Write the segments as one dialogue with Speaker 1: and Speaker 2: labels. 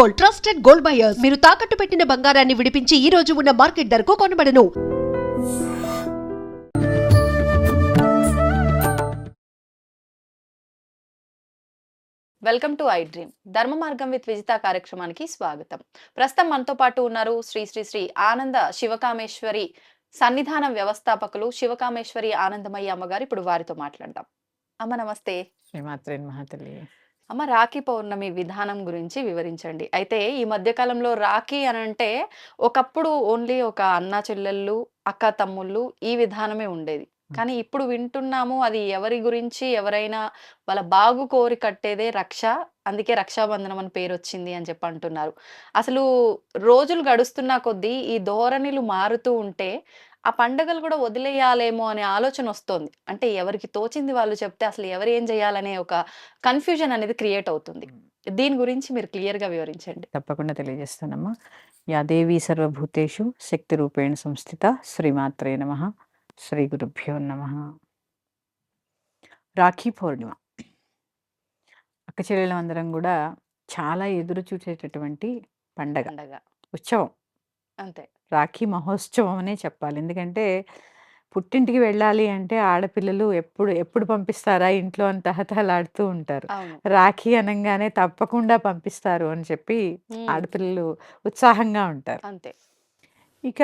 Speaker 1: Gold trusted gold buyers. మీరు తాకట్టు పెట్టిన బంగారాన్ని విడిపించి ఈ రోజు ఉన్న మార్కెట్ ధరకు కొనబడను.
Speaker 2: Welcome to I dream. ధర్మ మార్గం విత్ విజిత కార్యక్రమానికి స్వాగతం. ప్రస్తుతం మనతో పాటు ఉన్నారు శ్రీ శ్రీ శ్రీ ఆనంద శివకామేశ్వరి సన్నిధాన వ్యవస్థాపకులు శివకామేశ్వరి ఆనందమయ్య అమ్మగారు. ఇప్పుడు వారితో మాట్లాడదాం. అమ్మ నమస్తే.
Speaker 3: శ్రీమాత్రే మహాతల్లి
Speaker 2: అమ్మ రాఖీ పౌర్ణమి విధానం గురించి వివరించండి. అయితే ఈ మధ్య కాలంలో రాఖీ అని అంటే ఒకప్పుడు ఓన్లీ ఒక అన్న చెల్లెళ్ళు అక్క తమ్ముళ్ళు ఈ విధానమే ఉండేది. కానీ ఇప్పుడు వింటున్నాము అది ఎవరి గురించి ఎవరైనా వాళ్ళ బాగు కోరి కట్టేదే రక్ష అందుకే రక్షాబంధనం అని పేరు వచ్చింది అని చెప్పి అంటున్నారు. అసలు రోజులు గడుస్తున్న కొద్దీ ఈ ధోరణిలు మారుతూ ఉంటే ఆ పండుగలు కూడా వదిలేయాలేమో అనే ఆలోచన వస్తోంది. అంటే ఎవరికి తోచింది వాళ్ళు చెప్తే అసలు ఎవరు ఏం చేయాలనే ఒక కన్ఫ్యూజన్ అనేది క్రియేట్ అవుతుంది. దీని గురించి మీరు క్లియర్గా వివరించండి.
Speaker 3: తప్పకుండా తెలియజేస్తానమ్మా. యా దేవి సర్వభూతేషు శక్తి రూపేణ సంస్థిత శ్రీమాత్రే నమ. శ్రీ గురుభ్యో నమ. రాఖీ పౌర్ణిమ. అక్క చెల్లెలందరం కూడా చాలా ఎదురు చూసేటటువంటి పండగ.
Speaker 2: పండగ.
Speaker 3: ఉత్సవం.
Speaker 2: అంతే.
Speaker 3: రాఖీ మహోత్సవం అనే చెప్పాలి. ఎందుకంటే పుట్టింటికి వెళ్ళాలి అంటే ఆడపిల్లలు ఎప్పుడు ఎప్పుడు పంపిస్తారా ఇంట్లో అని తహతహలాడుతూ ఉంటారు.
Speaker 2: అవును.
Speaker 3: రాఖీ అనగానే తప్పకుండా పంపిస్తారు అని చెప్పి ఆడపిల్లలు ఉత్సాహంగా ఉంటారు.
Speaker 2: అంతే.
Speaker 3: ఇక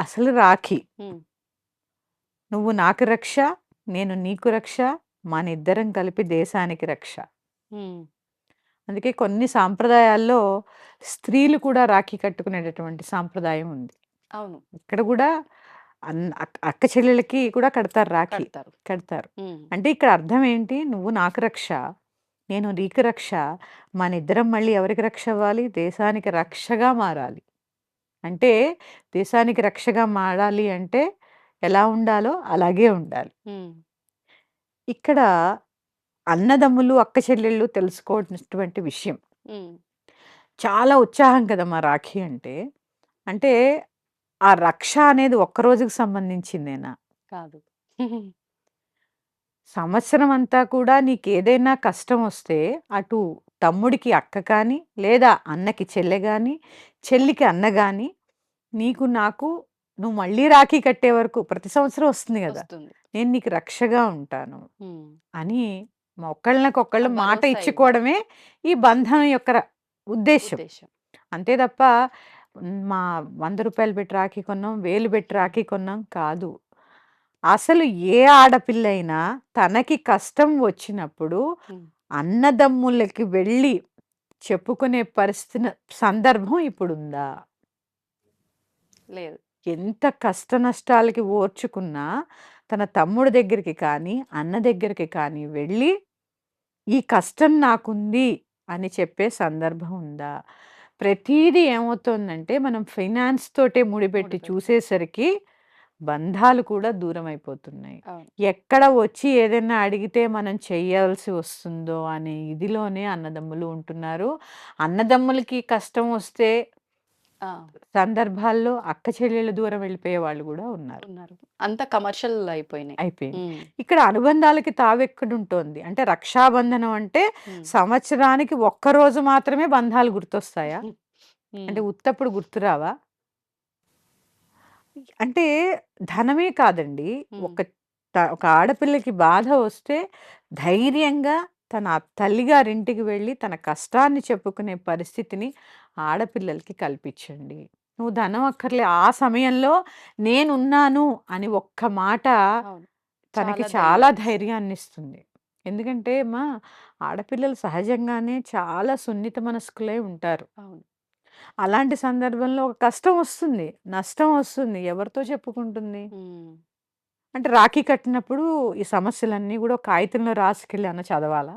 Speaker 3: అసలు రాఖీ నువ్వు నాకు రక్ష నేను నీకు రక్ష మన ఇద్దరం కలిపి దేశానికి రక్ష. అందుకే కొన్ని సాంప్రదాయాల్లో స్త్రీలు కూడా రాఖీ కట్టుకునేటటువంటి సాంప్రదాయం ఉంది.
Speaker 2: అవును.
Speaker 3: ఇక్కడ కూడా అక్క- చెల్లెలకి కూడా కడతారు రాఖీ.
Speaker 2: కడతారు.
Speaker 3: అంటే ఇక్కడ అర్థం ఏంటి? నువ్వు నాకు రక్ష నేను నీకు రక్ష మన ఇద్దరం మళ్ళీ ఎవరికి రక్ష అవ్వాలి? దేశానికి రక్షగా మారాలి. అంటే దేశానికి రక్షగా మారాలి అంటే ఎలా ఉండాలో అలాగే ఉండాలి. ఇక్కడ అన్నదమ్ములు అక్క చెల్లెళ్ళు తెలుసుకోవాల్సినటువంటి విషయం. చాలా ఉత్సాహం కదమ్మా రాఖీ అంటే. అంటే ఆ రక్ష అనేది ఒక్క రోజుకి సంబంధించిందేనా?
Speaker 2: కాదు.
Speaker 3: సంవత్సరం అంతా కూడా నీకేదైనా కష్టం వస్తే అటు తమ్ముడికి అక్క కానీ లేదా అన్నకి చెల్లె కానీ చెల్లికి అన్న కానీ నీకు నాకు నువ్వు మళ్ళీ రాఖీ కట్టే వరకు ప్రతి సంవత్సరం వస్తుంది కదా.
Speaker 2: వస్తుంది.
Speaker 3: నేను నీకు రక్షగా ఉంటాను అని మా మాట
Speaker 2: భరోసా
Speaker 3: ఇచ్చుకోవడమే ఈ బంధం యొక్క ర- ఉద్దేశం అంతే తప్ప "ఉమ్, మా వంద రూపాయలు పెట్టి రాఖీ కొన్నాం వేలు పెట్టి రాఖీ కొన్నాం కాదు. అసలు ఏ ఆడపిల్ల అయినా తనకి కష్టం వచ్చినప్పుడు అన్నదమ్ములకి వెళ్ళి చెప్పుకునే పరిస్థితి సందర్భం ఇప్పుడుందా?
Speaker 2: లేదు.
Speaker 3: ఎంత కష్ట నష్టాలకి ఓర్చుకున్నా తన తమ్ముడి దగ్గరికి కానీ అన్న దగ్గరికి కానీ వెళ్ళి ఈ కష్టం నాకుంది అని చెప్పే సందర్భం ఉందా? ప్రతీది ఏమవుతోందంటే మనం ఫైనాన్స్ తోటే ముడిపెట్టి. చూసేసరికి బంధాలు కూడా దూరం అయిపోతున్నాయి ఎక్కడ వచ్చి ఏదైనా అడిగితే మనం చెయ్యాల్సి వస్తుందో అనే ఇదిలోనే అన్నదమ్ములు ఉంటున్నారు. అన్నదమ్ములకి కష్టం వస్తే సందర్భాల్లో అక్క చెల్లెళ్ళు దూరం వెళ్ళిపోయే వాళ్ళు కూడా ఉన్నారు.
Speaker 2: ఉన్నారు. అంత కమర్షియల్ అయిపోయినాయి
Speaker 3: అయిపోయింది ఇక్కడ అనుబంధాలకి తావెక్కడుంటోంది? అంటే రక్షాబంధనం అంటే సంవత్సరానికి ఒక్క రోజు మాత్రమే బంధాలు గుర్తొస్తాయా? అంటే ఉత్తప్పుడు గుర్తురావా? అంటే ధనమే కాదండి. ఒక ఒక ఆడపిల్లకి బాధ వస్తే ధైర్యంగా తన తల్లిగారింటికి వెళ్ళి తన కష్టాన్ని చెప్పుకునే పరిస్థితిని ఆడపిల్లలకి కల్పించండి. నువ్వు ధనం అక్కర్లే ఆ సమయంలో నేనున్నాను అని ఒక్క మాట తనకి
Speaker 2: చాలా
Speaker 3: చాలా
Speaker 2: ధైర్యం.
Speaker 3: ధైర్యాన్ని ఇస్తుంది ఎందుకంటే మా ఆడపిల్లలు సహజంగానే చాలా సున్నిత మనస్కులై ఉంటారు. అలాంటి సందర్భంలో ఒక కష్టం వస్తుంది నష్టం వస్తుంది. ఎవరితో చెప్పుకుంటుంది? అంటే రాఖీ కట్టినప్పుడు ఈ సమస్యలన్నీ కూడా ఒక కాగితంలో రాసుకెళ్ళి అన్న చదవాలా?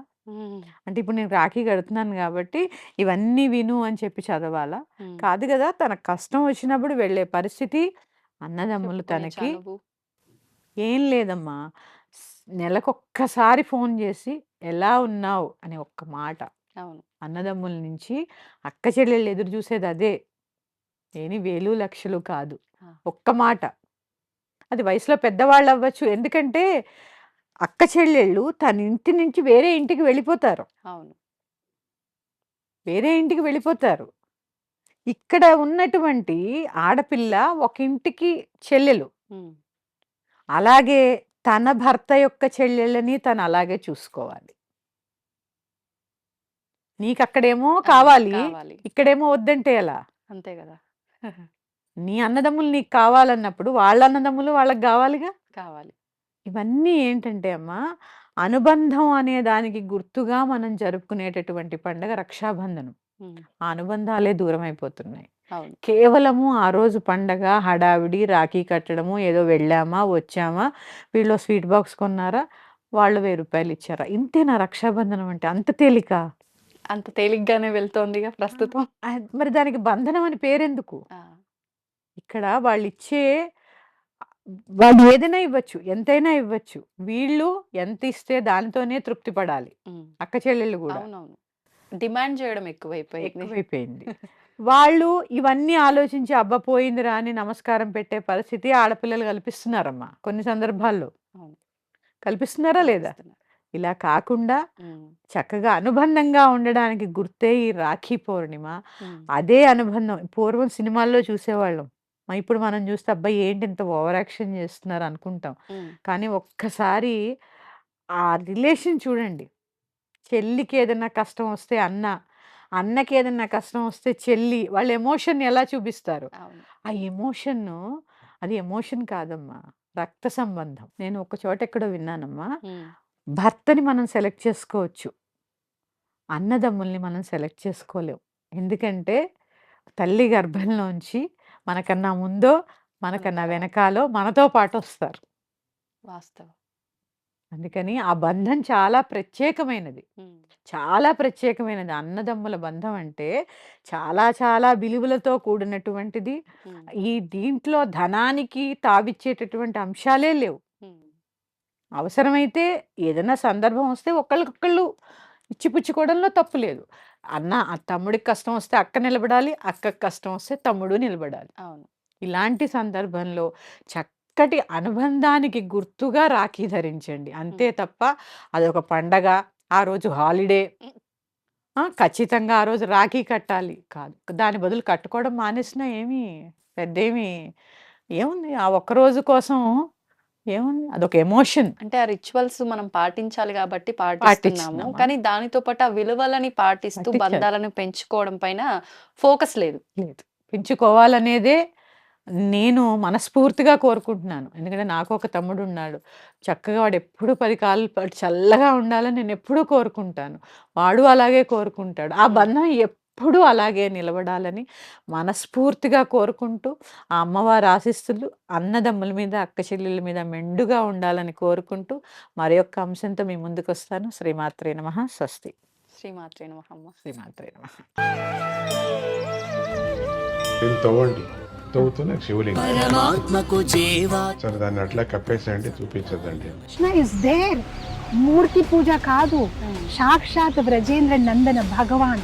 Speaker 3: అంటే ఇప్పుడు నేను రాఖీ కడుతున్నాను కాబట్టి ఇవన్నీ విను అని చెప్పి చదవాలా. కాదు కదా తన కష్టం వచ్చినప్పుడు వెళ్ళే పరిస్థితి అన్నదమ్ములు తనకి. ఏం లేదమ్మా. నెలకొక్కసారి ఫోన్ చేసి ఎలా ఉన్నావు అని ఒక్క మాట. అన్నదమ్ముల నుంచి అక్క చెల్లెళ్ళు ఎదురు చూసేది అదే. ఏని వేలు లక్షలు కాదు. ఒక్క మాట. అది వయసులో పెద్దవాళ్ళు అవ్వచ్చు. ఎందుకంటే అక్క చెల్లెళ్ళు తన ఇంటి నుంచి వేరే ఇంటికి వెళ్ళిపోతారు.
Speaker 2: అవును.
Speaker 3: వేరే ఇంటికి వెళ్ళిపోతారు. ఇక్కడ ఉన్నటువంటి ఆడపిల్ల ఒక ఇంటికి చెల్లెలు. అలాగే తన భర్త యొక్క చెల్లెళ్ళని తను అలాగే చూసుకోవాలి. నీకు అక్కడేమో కావాలి.
Speaker 2: కావాలి.
Speaker 3: ఇక్కడేమో వద్దంటే ఎలా?
Speaker 2: అంతే కదా.
Speaker 3: నీ అన్నదమ్ములు నీకు కావాలన్నప్పుడు వాళ్ళ అన్నదమ్ములు వాళ్ళకి కావాలిగా?
Speaker 2: కావాలి.
Speaker 3: ఇవన్నీ ఏంటంటే అమ్మా అనుబంధం అనే దానికి గుర్తుగా మనం జరుపుకునేటటువంటి పండగ రక్షాబంధనం. ఆ అనుబంధాలే దూరం అయిపోతున్నాయి కేవలము ఆ రోజు పండగ హడావిడి రాఖీ కట్టడము ఏదో వెళ్ళామా వచ్చామా వీళ్ళు స్వీట్ బాక్స్ కొన్నారా వాళ్ళు వెయ్యి రూపాయలు ఇచ్చారా? ఇంతేనా రక్షాబంధనం అంటే? అంత తేలిక?
Speaker 2: అంత తేలిగ్గానే వెళ్తోందిగా ప్రస్తుతం.
Speaker 3: మరి దానికి బంధనం అని పేరెందుకు? ఇక్కడ వాళ్ళు ఇచ్చే వాళ్ళు ఏదైనా ఇవ్వచ్చు ఎంతైనా ఇవ్వచ్చు. వీళ్ళు ఎంత ఇస్తే దానితోనే తృప్తి పడాలి. అక్క చెల్లెళ్ళు కూడా.
Speaker 2: డిమాండ్ చేయడం ఎక్కువైపోయింది.
Speaker 3: ఎక్కువైపోయింది. వాళ్ళు ఇవన్నీ ఆలోచించి అబ్బా పోయిందిరా అని నమస్కారం పెట్టే పరిస్థితి ఆడపిల్లలు కల్పిస్తున్నారమ్మా కొన్ని సందర్భాల్లో. కల్పిస్తున్నారా లేదా. ఇలా కాకుండా. చక్కగా అనుబంధంగా ఉండడానికి గుర్తే ఈ రాఖీ పౌర్ణిమ. అదే అనుబంధం. పూర్వం సినిమాల్లో చూసేవాళ్ళం. ఇప్పుడు మనం చూస్తే అబ్బాయి ఏంటి ఇంత ఓవర్ యాక్షన్ చేస్తున్నారు అనుకుంటాం. కానీ ఒక్కసారి ఆ రిలేషన్ చూడండి. చెల్లికి ఏదైనా కష్టం వస్తే అన్న అన్నకి ఏదైనా కష్టం వస్తే చెల్లి వాళ్ళ ఎమోషన్ ఎలా చూపిస్తారు? ఆ ఎమోషన్ అది ఎమోషన్ కాదమ్మా రక్త సంబంధం. నేను ఒక చోట ఎక్కడో విన్నానమ్మా. భర్తని మనం సెలెక్ట్ చేసుకోవచ్చు. అన్నదమ్ముల్ని మనం సెలెక్ట్ చేసుకోలేం. ఎందుకంటే తల్లి గర్భంలోంచి మనకన్నా ముందో మనకన్నా వెనకాలో మనతో పాటు వస్తారు
Speaker 2: వాస్తవం.
Speaker 3: అందుకని ఆ బంధం చాలా ప్రత్యేకమైనది. చాలా ప్రత్యేకమైనది. అన్నదమ్ముల బంధం అంటే చాలా చాలా విలువలతో కూడినటువంటిది. ఈ దీంట్లో ధనానికి తావిచ్చేటటువంటి అంశాలే లేవు. అవసరమైతే ఏదైనా సందర్భం వస్తే ఒకళ్ళకొకళ్ళు ఇచ్చిపుచ్చుకోవడంలో తప్పు లేదు. అన్న ఆ తమ్ముడికి కష్టం వస్తే అక్క నిలబడాలి అక్కకి కష్టం వస్తే తమ్ముడు నిలబడాలి.
Speaker 2: అవును.
Speaker 3: ఇలాంటి సందర్భంలో చక్కటి అనుబంధానికి గుర్తుగా రాఖీ ధరించండి. అంతే తప్ప అదొక పండగ ఆ రోజు హాలిడే ఖచ్చితంగా ఆ రోజు రాఖీ కట్టాలి. కాదు దాని బదులు కట్టుకోవడం మానేసినా ఏమి? పెద్ద ఏమి ఏముంది? ఆ ఒక్క రోజు కోసం ఏముంది? అదొక ఎమోషన్.
Speaker 2: అంటే ఆ రిచువల్స్ మనం పాటించాలి కాబట్టి పాటిస్తున్నాము? కానీ దానితో పాటు ఆ విలువలని పాటిస్తూ. బంధాలను పెంచుకోవడం పైన ఫోకస్ లేదు.
Speaker 3: లేదు. పెంచుకోవాలనేదే నేను మనస్ఫూర్తిగా కోరుకుంటున్నాను. ఎందుకంటే నాకు ఒక తమ్ముడు ఉన్నాడు. చక్కగా వాడు ఎప్పుడు పది కాళ్ళు పాటు చల్లగా ఉండాలని నేను ఎప్పుడూ కోరుకుంటాను. వాడు అలాగే కోరుకుంటాడు. ఆ. బంధం ఎప్పుడూ అలాగే నిలబడాలని మనస్ఫూర్తిగా కోరుకుంటూ ఆ అమ్మవారి ఆశీస్సులు అన్నదమ్ముల మీద అక్క చెల్లెల మీద మెండుగా ఉండాలని కోరుకుంటూ మరి యొక్క అంశంతో మీ ముందుకు వస్తాను శ్రీమాత్రే నమ. స్వస్తి.
Speaker 2: శ్రీమాత్రే నమః
Speaker 3: శ్రీమాత్రే నమ.
Speaker 4: దీన్ని తవ్వండి. తవ్వుతూనే శివలింగం.
Speaker 5: పరమాత్మకు జీవా.
Speaker 4: సరే దాన్ని అట్లా కప్పేసేయండి చూపించదండి
Speaker 6: కృష్ణ ఇస్ దేర్ మూర్తి పూజ కాదు. సాక్షాత్ బ్రజేంద్ర నందన భగవాన్.